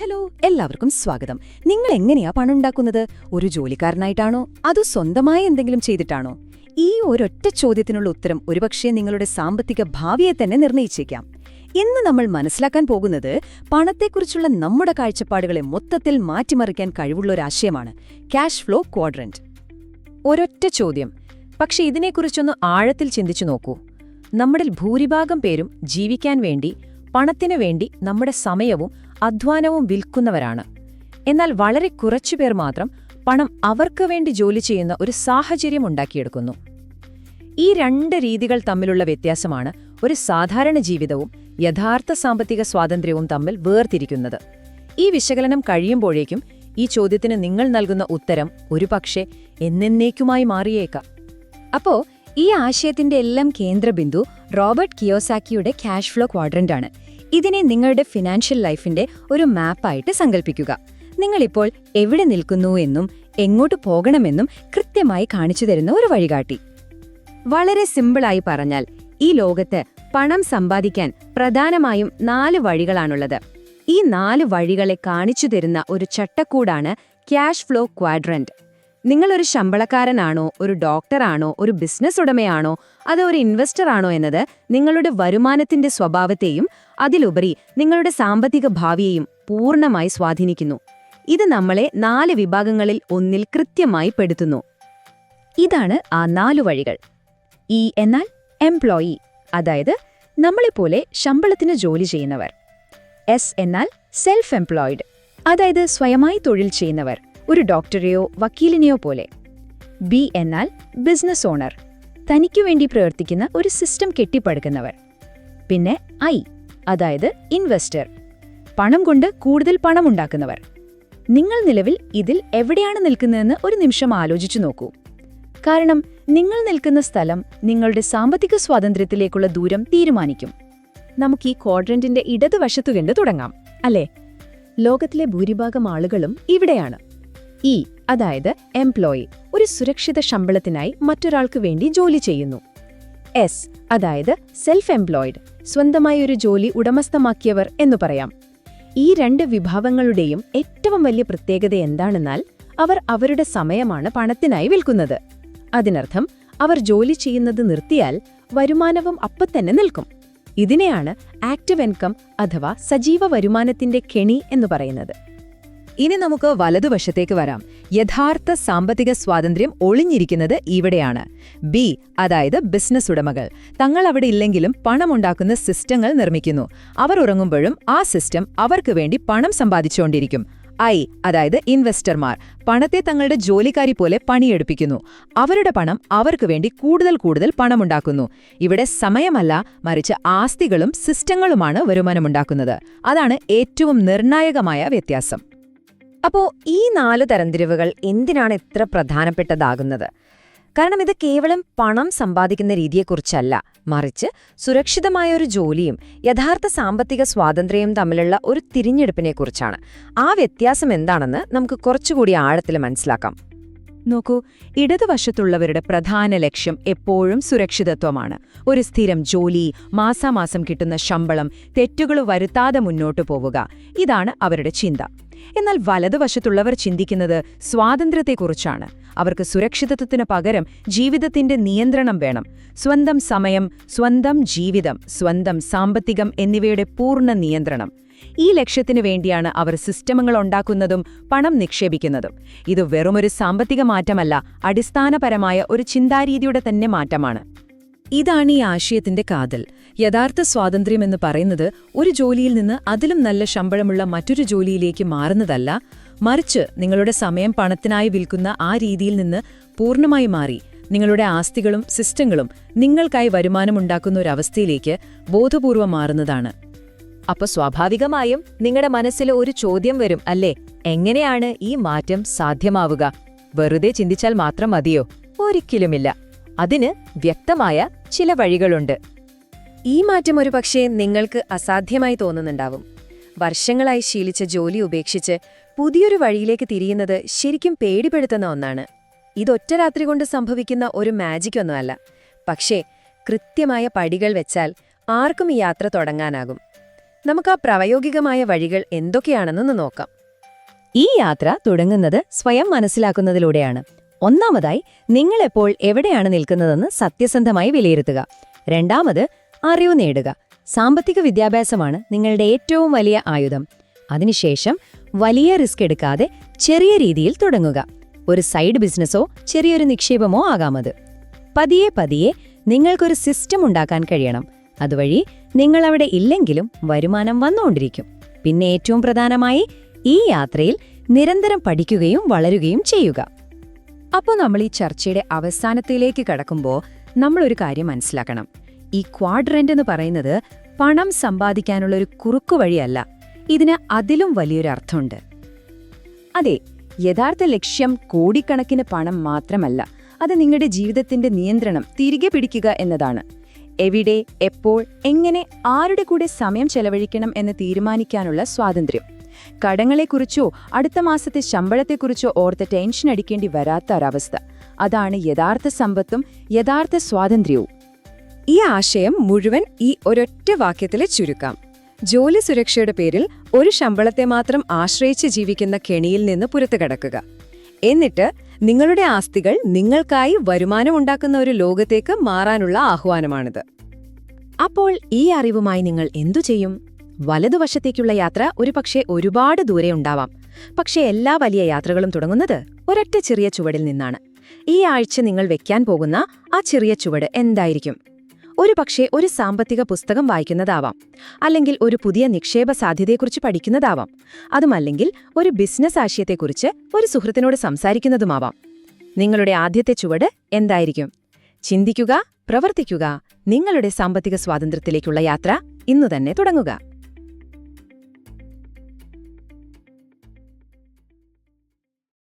Hello എല്ലാവർക്കും സ്വാഗതം. നിങ്ങൾ എങ്ങനെയാ പണം ഉണ്ടാക്കുന്നത് ഒരു ജോലിക്കാരനായിട്ടാണോ? അതോ സ്വന്തമായി എന്തെങ്കിലും ചെയ്തിട്ടാണോ? ഈ ഒരൊറ്റ ചോദ്യത്തിനുള്ള ഉത്തരം ഒരുപക്ഷെ നിങ്ങളുടെ സാമ്പത്തിക ഭാവിയെ തന്നെ നിർണയിച്ചേക്കാം. ഇന്ന് നമ്മൾ മനസ്സിലാക്കാൻ പോകുന്നത് പണത്തെക്കുറിച്ചുള്ള നമ്മുടെ കാഴ്ചപ്പാടുകളെ മൊത്തത്തിൽ മാറ്റിമറിക്കാൻ കഴിവുള്ള ഒരു ആശയമാണ് ക്യാഷ് ഫ്ലോ ക്വാഡ്രന്റ് ഒരൊറ്റ ചോദ്യം. പക്ഷെ ഇതിനെക്കുറിച്ചൊന്ന് ആഴത്തിൽ ചിന്തിച്ചു നോക്കൂ. നമ്മളിൽ ഭൂരിഭാഗം പേരും ജീവിക്കാൻ വേണ്ടി പണത്തിനു വേണ്ടി നമ്മുടെ സമയവും അധ്വാനവും വിൽക്കുന്നവരാണ്. എന്നാൽ വളരെ കുറച്ചുപേർ മാത്രം പണം അവർക്ക് വേണ്ടി ജോലി ചെയ്യുന്ന ഒരു സാഹചര്യം ഉണ്ടാക്കിയെടുക്കുന്നു. ഈ രണ്ട് രീതികൾ തമ്മിലുള്ള വ്യത്യാസമാണ് ഒരു സാധാരണ ജീവിതവും യഥാർത്ഥ സാമ്പത്തിക സ്വാതന്ത്ര്യവും തമ്മിൽ വേർതിരിക്കുന്നത്. ഈ വിശകലനം കഴിയുമ്പോഴേക്കും ഈ ചോദ്യത്തിന് നിങ്ങൾ നൽകുന്ന ഉത്തരം ഒരുപക്ഷെ എന്നേക്കുമായി മാറിയേക്കാം. അപ്പോ ഈ ആശയത്തിന്റെ എല്ലാം കേന്ദ്രബിന്ദു റോബർട്ട് കിയോസാക്കിയുടെ ക്യാഷ് ഫ്ലോ ക്വാഡ്രന്റ് ആണ് ഇതിനെ നിങ്ങളുടെ ഫിനാൻഷ്യൽ ലൈഫിന്റെ ഒരു മാപ്പായിട്ട് സങ്കല്പിക്കുക നിങ്ങളിപ്പോൾ എവിടെ നിൽക്കുന്നു എന്നും എങ്ങോട്ട് പോകണമെന്നും കൃത്യമായി കാണിച്ചു തരുന്ന ഒരു വഴികാട്ടി. വളരെ സിമ്പിളായി പറഞ്ഞാൽ ഈ ലോകത്ത് പണം സമ്പാദിക്കാൻ പ്രധാനമായും നാല് വഴികളാണുള്ളത്. ഈ നാല് വഴികളെ കാണിച്ചു തരുന്ന ഒരു ചട്ടക്കൂടാണ് ക്യാഷ് ഫ്ലോ ക്വാഡ്രന്റ് നിങ്ങളൊരു ശമ്പളക്കാരനാണോ ഒരു ഡോക്ടറാണോ ഒരു ബിസിനസ് ഉടമയാണോ അതോ ഒരു ഇൻവെസ്റ്റർ ആണോ എന്നത് നിങ്ങളുടെ വരുമാനത്തിന്റെ സ്വഭാവത്തെയും അതിലുപരി നിങ്ങളുടെ സാമ്പത്തിക ഭാവിയെയും പൂർണമായി സ്വാധീനിക്കുന്നു. ഇത് നമ്മളെ നാല് വിഭാഗങ്ങളിൽ ഒന്നിൽ കൃത്യമായി പെടുത്തുന്നു. ഇതാണ് ആ നാലു വഴികൾ. ഇ എന്നാൽ എംപ്ലോയി അതായത് നമ്മളെപ്പോലെ ശമ്പളത്തിന് ജോലി ചെയ്യുന്നവർ. എസ് എന്നാൽ സെൽഫ് എംപ്ലോയിഡ് അതായത് സ്വയമായി തൊഴിൽ ചെയ്യുന്നവർ. ഒരു ഡോക്ടറെയോ വക്കീലിനെയോ പോലെ. ബി എന്നാൽ ബിസിനസ് ഓണർ. തനിക്കു വേണ്ടി പ്രവർത്തിക്കുന്ന ഒരു സിസ്റ്റം കെട്ടിപ്പടുക്കുന്നവർ. പിന്നെ ഐ അതായത് ഇൻവെസ്റ്റർ. പണം കൊണ്ട് കൂടുതൽ പണമുണ്ടാക്കുന്നവർ നിങ്ങൾ നിലവിൽ ഇതിൽ എവിടെയാണ് നിൽക്കുന്നതെന്ന് ഒരു നിമിഷം ആലോചിച്ചു നോക്കൂ. കാരണം നിങ്ങൾ നിൽക്കുന്ന സ്ഥലം നിങ്ങളുടെ സാമ്പത്തിക സ്വാതന്ത്ര്യത്തിലേക്കുള്ള ദൂരം തീരുമാനിക്കും. നമുക്ക് ഈ ക്വാഡ്രന്റിന്റെ ഇടതുവശത്തു കണ്ട് തുടങ്ങാം അല്ലേ? ലോകത്തിലെ ഭൂരിഭാഗം ആളുകളും ഇവിടെയാണ്. ഇ അതായത് എംപ്ലോയി ഒരു സുരക്ഷിത ശമ്പളത്തിനായി മറ്റൊരാൾക്ക് വേണ്ടി ജോലി ചെയ്യുന്നു. എസ് അതായത് സെൽഫ് എംപ്ലോയിഡ് സ്വന്തമായി ഒരു ജോലി ഉടമസ്ഥമാക്കിയവർ എന്നു പറയാം. ഈ രണ്ട് വിഭാഗങ്ങളുടെയും ഏറ്റവും വലിയ പ്രത്യേകത എന്താണെന്നാൽ അവർ അവരുടെ സമയമാണ് പണത്തിനായി വിൽക്കുന്നത്. അതിനർത്ഥം അവർ ജോലി ചെയ്യുന്നത് നിർത്തിയാൽ വരുമാനവും അപ്പത്തന്നെ നിൽക്കും. ഇതിനെയാണ് ആക്റ്റീവ് ഇൻകം അഥവാ സജീവ വരുമാനത്തിന്റെ കെണി എന്ന് പറയുന്നത്. ഇനി നമുക്ക് വലതുവശത്തേക്ക് വരാം. യഥാർത്ഥ സാമ്പത്തിക സ്വാതന്ത്ര്യം ഒളിഞ്ഞിരിക്കുന്നത് ഇവിടെയാണ്. ബി അതായത് ബിസിനസ് ഉടമകൾ. തങ്ങൾ അവിടെ ഇല്ലെങ്കിലും പണമുണ്ടാക്കുന്ന സിസ്റ്റങ്ങൾ നിർമ്മിക്കുന്നു. അവർ ഉറങ്ങുമ്പോഴും ആ സിസ്റ്റം അവർക്ക് വേണ്ടി പണം സമ്പാദിച്ചുകൊണ്ടിരിക്കും. ഐ അതായത് ഇൻവെസ്റ്റർമാർ പണത്തെ തങ്ങളുടെ ജോലിക്കാരി പോലെ പണിയെടുപ്പിക്കുന്നു. അവരുടെ പണം അവർക്ക് വേണ്ടി കൂടുതൽ കൂടുതൽ പണമുണ്ടാക്കുന്നു. ഇവിടെ സമയമല്ല മറിച്ച് ആസ്തികളും സിസ്റ്റങ്ങളുമാണ് വരുമാനമുണ്ടാക്കുന്നത്. അതാണ് ഏറ്റവും നിർണായകമായ വ്യത്യാസം. അപ്പോ ഈ നാല് തരംതിരിവുകൾ എന്തിനാണ് ഇത്ര പ്രധാനപ്പെട്ടതാകുന്നത്? കാരണം ഇത് കേവലം പണം സമ്പാദിക്കുന്ന രീതിയെക്കുറിച്ചല്ല. മറിച്ച് സുരക്ഷിതമായ ഒരു ജോലിയും യഥാർത്ഥ സാമ്പത്തിക സ്വാതന്ത്ര്യവും തമ്മിലുള്ള ഒരു തിരിഞ്ഞെടുപ്പിനെക്കുറിച്ചാണ്. ആ വ്യത്യാസം എന്താണെന്ന് നമുക്ക് കുറച്ചുകൂടി ആഴത്തിൽ മനസ്സിലാക്കാം. നോക്കൂ ഇടതുവശത്തുള്ളവരുടെ പ്രധാന ലക്ഷ്യം എപ്പോഴും സുരക്ഷിതത്വമാണ്. ഒരു സ്ഥിരം ജോലി മാസാമാസം കിട്ടുന്ന ശമ്പളം തെറ്റുകൾ വരുത്താതെ മുന്നോട്ടു പോവുക ഇതാണ് അവരുടെ ചിന്ത. എന്നാൽ വലതുവശത്തുള്ളവർ ചിന്തിക്കുന്നത് സ്വാതന്ത്ര്യത്തെക്കുറിച്ചാണ്. അവർക്ക് സുരക്ഷിതത്വത്തിന് പകരം ജീവിതത്തിന്റെ നിയന്ത്രണം വേണം. സ്വന്തം സമയം സ്വന്തം ജീവിതം സ്വന്തം സാമ്പത്തികം എന്നിവയുടെ പൂർണ നിയന്ത്രണം. ഈ ലക്ഷ്യത്തിനു വേണ്ടിയാണ് അവർ സിസ്റ്റമുകൾ ഉണ്ടാക്കുന്നതും പണം നിക്ഷേപിക്കുന്നതും. ഇത് വെറുമൊരു സാമ്പത്തിക മാറ്റമല്ല അടിസ്ഥാനപരമായ ഒരു ചിന്താരീതിയുടെ തന്നെ മാറ്റമാണ്. ഇതാണ് ഈ ആശയത്തിന്റെ കാതൽ. യഥാർത്ഥ സ്വാതന്ത്ര്യം എന്ന് പറയുന്നത് ഒരു ജോലിയിൽ നിന്ന് അതിലും നല്ല ശമ്പളമുള്ള മറ്റൊരു ജോലിയിലേക്ക് മാറുന്നതല്ല. മറിച്ച് നിങ്ങളുടെ സമയം പണത്തിനായി വിൽക്കുന്ന ആ രീതിയിൽ നിന്ന് പൂർണമായി മാറി. നിങ്ങളുടെ ആസ്തികളും സിസ്റ്റങ്ങളും നിങ്ങൾക്കായി വരുമാനമുണ്ടാക്കുന്ന ഒരവസ്ഥയിലേക്ക് ബോധപൂർവം മാറുന്നതാണ്. അപ്പൊ സ്വാഭാവികമായും നിങ്ങളുടെ മനസ്സിൽ ഒരു ചോദ്യം വരും അല്ലേ? എങ്ങനെയാണ് ഈ മാറ്റം സാധ്യമാവുക? വെറുതെ ചിന്തിച്ചാൽ മാത്രം മതിയോ? ഒരിക്കലുമില്ല. അതിന് വ്യക്തമായ ചില വഴികളുണ്ട്. ഈ മാറ്റം ഒരുപക്ഷേ നിങ്ങൾക്ക് അസാധ്യമായി തോന്നുന്നുണ്ടാവും. വർഷങ്ങളായി ശീലിച്ച ജോലി ഉപേക്ഷിച്ച് പുതിയൊരു വഴിയിലേക്ക് തിരിയുന്നത് ശരിക്കും പേടിപ്പെടുത്തുന്ന ഒന്നാണ്. ഇതൊറ്റ രാത്രി കൊണ്ട് സംഭവിക്കുന്ന ഒരു മാജിക് ഒന്നുമല്ല പക്ഷേ കൃത്യമായ പടികൾ വെച്ചാൽ ആർക്കും ഈ യാത്ര തുടങ്ങാനാകും. നമുക്ക് ആ പ്രായോഗികമായ വഴികൾ എന്തൊക്കെയാണെന്നൊന്ന് നോക്കാം. ഈ യാത്ര തുടങ്ങുന്നത് സ്വയം മനസ്സിലാക്കുന്നതിലൂടെയാണ്. ഒന്നാമതായി നിങ്ങളെപ്പോൾ എവിടെയാണ് നിൽക്കുന്നതെന്ന് സത്യസന്ധമായി വിലയിരുത്തുക. രണ്ടാമത് അറിവ് നേടുക. സാമ്പത്തിക വിദ്യാഭ്യാസമാണ് നിങ്ങളുടെ ഏറ്റവും വലിയ ആയുധം. അതിനുശേഷം വലിയ റിസ്ക് എടുക്കാതെ ചെറിയ രീതിയിൽ തുടങ്ങുക. ഒരു സൈഡ് ബിസിനസ്സോ ചെറിയൊരു നിക്ഷേപമോ ആകാമത് പതിയെ പതിയെ നിങ്ങൾക്കൊരു സിസ്റ്റം ഉണ്ടാക്കാൻ കഴിയണം. അതുവഴി നിങ്ങൾ അവിടെ ഇല്ലെങ്കിലും വരുമാനം വന്നുകൊണ്ടിരിക്കും. പിന്നെ ഏറ്റവും പ്രധാനമായി ഈ യാത്രയിൽ നിരന്തരം പഠിക്കുകയും വളരുകയും ചെയ്യുക. അപ്പോൾ നമ്മൾ ഈ ചർച്ചയുടെ അവസാനത്തിലേക്ക് കടക്കുമ്പോൾ നമ്മളൊരു കാര്യം മനസ്സിലാക്കണം. ഈ ക്വാഡ്രന്റ് എന്ന് പറയുന്നത് പണം സമ്പാദിക്കാനുള്ള ഒരു കുറുക്കു വഴിയല്ല ഇതിന് അതിലും വലിയൊരു അർത്ഥമുണ്ട്. അതെ യഥാർത്ഥ ലക്ഷ്യം കോടിക്കണക്കിന് പണം മാത്രമല്ല അത് നിങ്ങളുടെ ജീവിതത്തിന്റെ നിയന്ത്രണം തിരികെ പിടിക്കുക എന്നതാണ്. എവിടെ എപ്പോൾ എങ്ങനെ ആരുടെ കൂടെ സമയം ചെലവഴിക്കണം എന്ന് തീരുമാനിക്കാനുള്ള സ്വാതന്ത്ര്യം. കടങ്ങളെക്കുറിച്ചോ അടുത്ത മാസത്തെ ശമ്പളത്തെക്കുറിച്ചോ ഓർത്ത് ടെൻഷൻ അടിക്കേണ്ടി വരാത്ത ഒരവസ്ഥ. അതാണ് യഥാർത്ഥ സമ്പത്തും യഥാർത്ഥ സ്വാതന്ത്ര്യവും. ഈ ആശയം മുഴുവൻ ഈ ഒരൊറ്റ വാക്യത്തിൽ ചുരുക്കാം. ജോലി സുരക്ഷയുടെ പേരിൽ ഒരു ശമ്പളത്തെ മാത്രം ആശ്രയിച്ച് ജീവിക്കുന്ന കെണിയിൽ നിന്ന് പുറത്തു കടക്കുക. എന്നിട്ട് നിങ്ങളുടെ ആസ്തികൾ നിങ്ങൾക്കായി വരുമാനമുണ്ടാക്കുന്ന ഒരു ലോകത്തേക്ക് മാറാനുള്ള ആഹ്വാനമാണിത്. അപ്പോൾ ഈ അറിവുമായി നിങ്ങൾ എന്തു ചെയ്യും? വലതുവശത്തേക്കുള്ള യാത്ര ഒരുപക്ഷെ ഒരുപാട് ദൂരെ ഉണ്ടാവാം. പക്ഷേ എല്ലാ വലിയ യാത്രകളും തുടങ്ങുന്നത് ഒരൊറ്റ ചെറിയ ചുവടിൽ നിന്നാണ്. ഈ ആഴ്ച നിങ്ങൾ വെക്കാൻ പോകുന്ന ആ ചെറിയ ചുവട് എന്തായിരിക്കും? ഒരു പക്ഷേ ഒരു സാമ്പത്തിക പുസ്തകം വായിക്കുന്നതാവാം അല്ലെങ്കിൽ ഒരു പുതിയ നിക്ഷേപ സാധ്യതയെക്കുറിച്ച് പഠിക്കുന്നതാവാം അതുമല്ലെങ്കിൽ ഒരു ബിസിനസ് ആശയത്തെക്കുറിച്ച് ഒരു സുഹൃത്തിനോട് സംസാരിക്കുന്നതുമാവാം. നിങ്ങളുടെ ആദ്യത്തെ ചുവട് എന്തായിരിക്കും? ചിന്തിക്കുക പ്രവർത്തിക്കുക നിങ്ങളുടെ സാമ്പത്തിക സ്വാതന്ത്ര്യത്തിലേക്കുള്ള യാത്ര ഇന്നു തന്നെ തുടങ്ങുക.